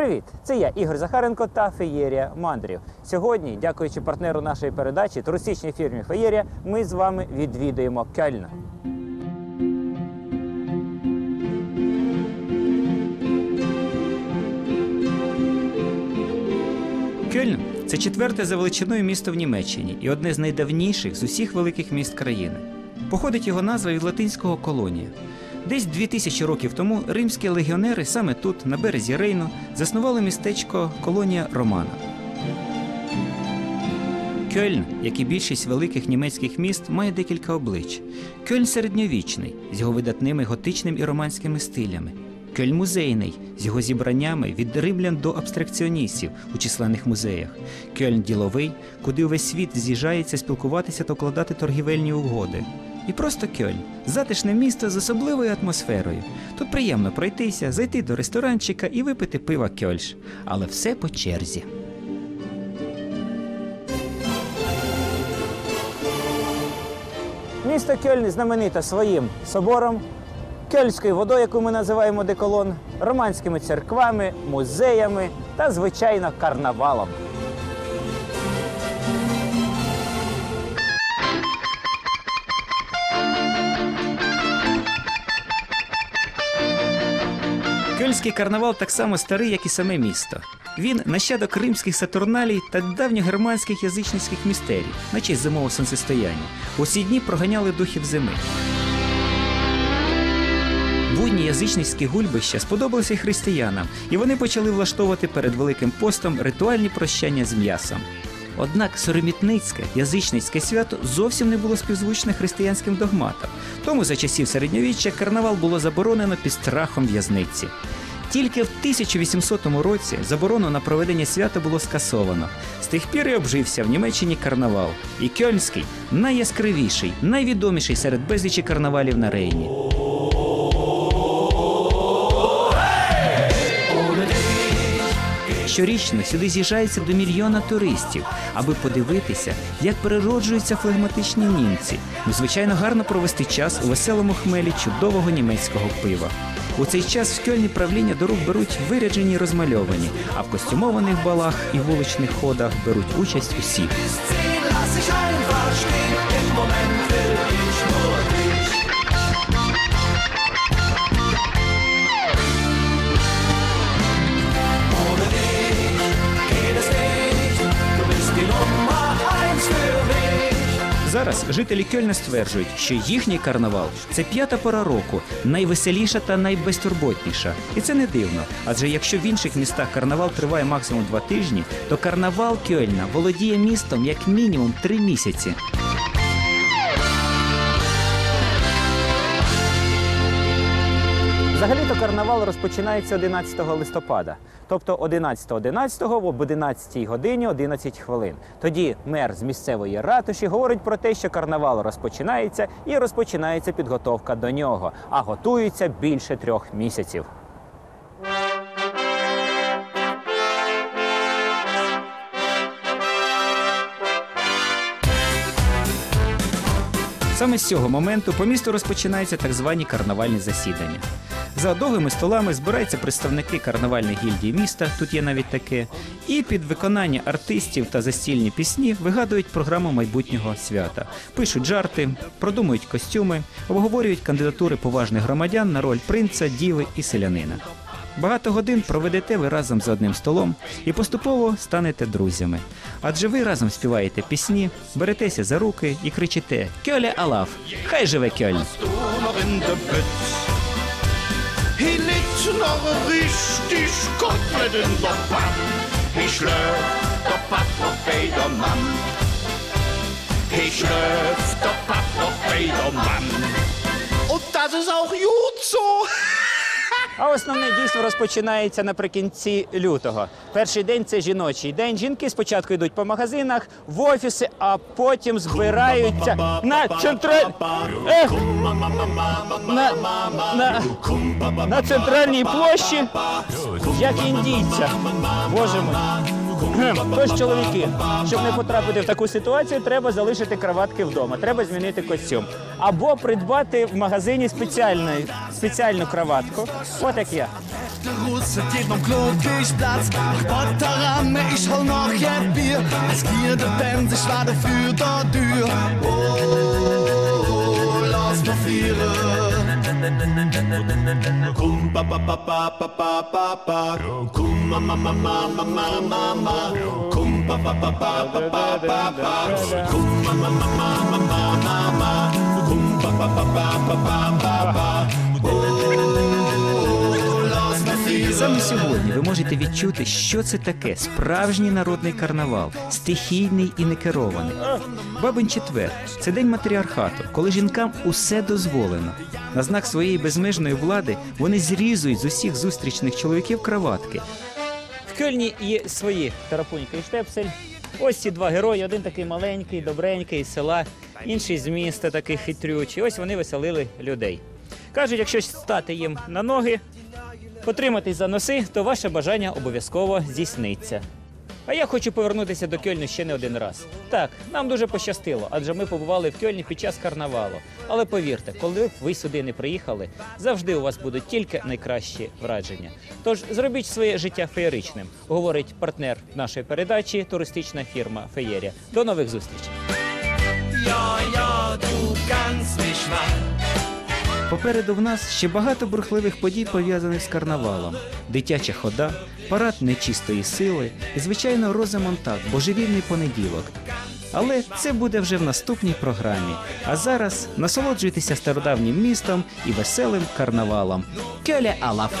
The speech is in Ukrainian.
Привіт! Це я, Ігор Захаренко та Феєрія Мандрів. Сьогодні, дякуючи партнеру нашої передачі, туристичній фірмі Феєрія, ми з вами відвідуємо Кельн. Кельн це четверте за величиною місто в Німеччині і одне з найдавніших з усіх великих міст країни. Походить його назва від латинського колонія. Десь дві тисячі років тому римські легіонери саме тут, на березі Рейну, заснували містечко колонія Романа. Кельн, як і більшість великих німецьких міст, має декілька облич. Кельн середньовічний з його видатними готичним і романськими стилями. Кельн музейний з його зібраннями від римлян до абстракціоністів у численних музеях. Кельн діловий, куди увесь світ з'їжджається спілкуватися та укладати торгівельні угоди. І просто Кельн затишне місто з особливою атмосферою. Тут приємно пройтися, зайти до ресторанчика і випити пива Кьольш. Але все по черзі. Місто Кельн знамените своїм собором, кельтською водою, яку ми називаємо деколон, романськими церквами, музеями та, звичайно, карнавалом. Кельнський карнавал так само старий, як і саме місто. Він нащадок римських сатурналій та давньогерманських язичницьких містерій, на честь зимового сонцестояння. Усі дні проганяли духів зими. Будні язичницькі гульбища сподобалися й християнам, і вони почали влаштовувати перед Великим постом ритуальні прощання з м'ясом. Однак соромітницьке язичницьке свято зовсім не було співзвучне християнським догматам. Тому за часів середньовіччя карнавал було заборонено під страхом в'язниці. Тільки в 1800 році заборону на проведення свята було скасовано. З тих пір і обжився в Німеччині карнавал. І кьольнський найяскравіший, найвідоміший серед безлічі карнавалів на Рейні. Щорічно сюди з'їжджається до мільйона туристів, аби подивитися, як перероджуються флегматичні німці. Ну, звичайно, гарно провести час у веселому хмелі чудового німецького пива. У цей час в Кьольні правління до рук беруть виряджені й розмальовані, а в костюмованих балах і вуличних ходах беруть участь усі. Зараз жителі Кельна стверджують, що їхній карнавал це п'ята пора року, найвеселіша та найбезтурботніша. І це не дивно. Адже якщо в інших містах карнавал триває максимум два тижні, то карнавал Кельна володіє містом як мінімум три місяці. Взагалі-то карнавал розпочинається 11 листопада, тобто 11.11 об 11 годині 11 хвилин. Тоді мер з місцевої ратуші говорить про те, що карнавал розпочинається і розпочинається підготовка до нього, а готується більше трьох місяців. Саме з цього моменту по місту розпочинаються так звані карнавальні засідання. За довгими столами збираються представники карнавальних гільдій міста, тут є навіть таке, і під виконання артистів та застільні пісні вигадують програму майбутнього свята, пишуть жарти, продумують костюми, обговорюють кандидатури поважних громадян на роль принца, діви і селянина. Багато годин проведете ви разом за одним столом і поступово станете друзями. Адже ви разом співаєте пісні, беретеся за руки і кричите Кьоле Алаф! Хай живе Кьольн! Hij ligt noch richtig goed mit dem de pan. Hij schläft, de pap nog bij de man. Hij schläft, de pap nog bij de. Und das ist auch gut so. А основне дійство розпочинається наприкінці лютого. Перший день це жіночий день. Жінки спочатку йдуть по магазинах, в офіси, а потім збираються на централь... Ех! на, центральній площі, як індійця. Боже. Кхем. Тож, чоловіки, щоб не потрапити в таку ситуацію, треба залишити краватки вдома. Треба змінити костюм. Або придбати в магазині спеціальну, спеціальну краватку. От як я. Du Bus, es geht um Klokichplatz. Ach Gott, daran, ich hol noch ein Bier. Als Gier der Band, ich war dafür der Tür. Oh, lass mal vieren. Kum pa pa pa pa pa pa pa pa Kum ma ma ma ma ma ma ma ma Kum pa pa pa pa pa pa pa pa Kum ma ma ma ma ma ma ma ma Kum pa pa pa pa pa pa pa pa саме сьогодні ви можете відчути, що це таке справжній народний карнавал, стихійний і некерований. Бабин четвер це день матріархату, коли жінкам усе дозволено. На знак своєї безмежної влади вони зрізують з усіх зустрічних чоловіків краватки. В Кельні є свої тарапунька і штепсель. Ось ці два герої: один такий маленький, добренький з села, інший з міста, такий хитрючий. Ось вони веселили людей. Кажуть, якщо стати їм на ноги, потриматись за носи, то ваше бажання обов'язково здійсниться. А я хочу повернутися до Кельну ще не один раз. Так, нам дуже пощастило, адже ми побували в Кельні під час карнавалу. Але повірте, коли б ви сюди не приїхали, завжди у вас будуть тільки найкращі враження. Тож зробіть своє життя феєричним, говорить партнер нашої передачі, туристична фірма Феєрія. До нових зустрічей. Попереду в нас ще багато бурхливих подій пов'язаних з карнавалом: дитяча хода, парад нечистої сили і, звичайно, Роза-Монтак, божевільний понеділок. Але це буде вже в наступній програмі. А зараз насолоджуйтеся стародавнім містом і веселим карнавалом. Кьоля Алаф!